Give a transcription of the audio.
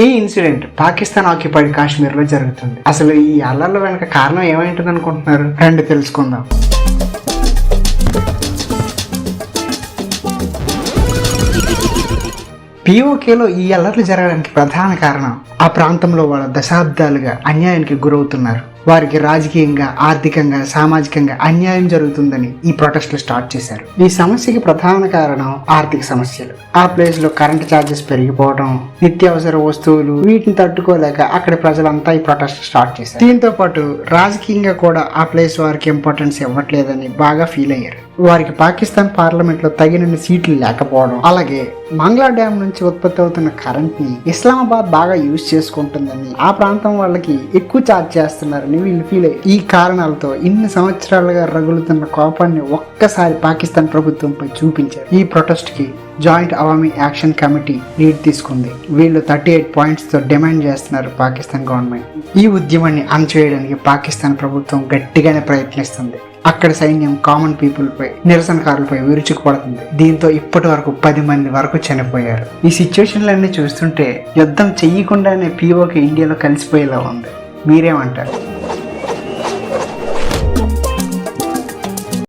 ఈ incident Pakistan occupied కాశ్మీర్లో జరుగుతుంది. అసలు ఈ అల్లర్ల వెనక కారణం ఏమైంటుంది అనుకుంటున్నారు రండి తెలుసుకుందాం. పిఓకేలో ఈ అల్లర్లు జరగడానికి ప్రధాన కారణం ఆ ప్రాంతంలో వాళ్ళ దశాబ్దాలుగా అన్యాయానికి గురవుతున్నారు. వారికి రాజకీయంగా ఆర్థికంగా సామాజికంగా అన్యాయం జరుగుతుందని ఈ ప్రొటెస్ట్లు స్టార్ట్ చేశారు. ఈ సమస్యకి ప్రధాన కారణం ఆర్థిక సమస్యలు. ఆ ప్లేస్లో కరెంట్ ఛార్జెస్ పెరిగిపోవడం నిత్యావసర వస్తువులు వీటిని తట్టుకోలేక అక్కడ ప్రజలంతా ఈ ప్రొటెస్ట్ స్టార్ట్ చేశారు. దీంతో పాటు రాజకీయంగా కూడా ఆ ప్లేస్ వారికి ఇంపార్టెన్స్ ఇవ్వట్లేదని బాగా ఫీల్ అయ్యారు. వారికి పాకిస్తాన్ పార్లమెంట్లో తగినన్ని సీట్లు లేకపోవడం అలాగే మంగ్లా డ్యామ్ నుంచి ఉత్పత్తి అవుతున్న కరెంట్ని ఇస్లామాబాద్ బాగా యూజ్ చేసుకుంటుందని ఆ ప్రాంతం వాళ్ళకి ఎక్కువ ఛార్జ్ అని వీళ్ళు ఫీల్ అయ్యారు ఈ కారణాలతో ఇన్ని సంవత్సరాలుగా రగులుతున్న కోపాన్ని ఒక్కసారి పాకిస్తాన్ ప్రభుత్వంపై చూపించారు. ఈ ప్రొటెస్ట్కి joint Awami action committee lead తీసుకుంది. వీళ్ళు థర్టీ ఎయిట్ పాయింట్స్తో డిమాండ్ చేస్తున్నారు పాకిస్తాన్ గవర్నమెంట్. ఈ ఉద్యమాన్ని అణచేయడానికి పాకిస్తాన్ ప్రభుత్వం గట్టిగానే ప్రయత్నిస్తుంది. అక్కడ సైన్యం కామన్ పీపుల్ పై నిరసనకారులపై విరుచుకుపడుతుంది. దీంతో ఇప్పటి వరకు పది మంది వరకు చనిపోయారు. ఈ సిచ్యువేషన్లన్నీ చూస్తుంటే యుద్ధం చెయ్యకుండానే పీఓకి ఇండియాలో కలిసిపోయేలా ఉంది. మీరేమంటారు?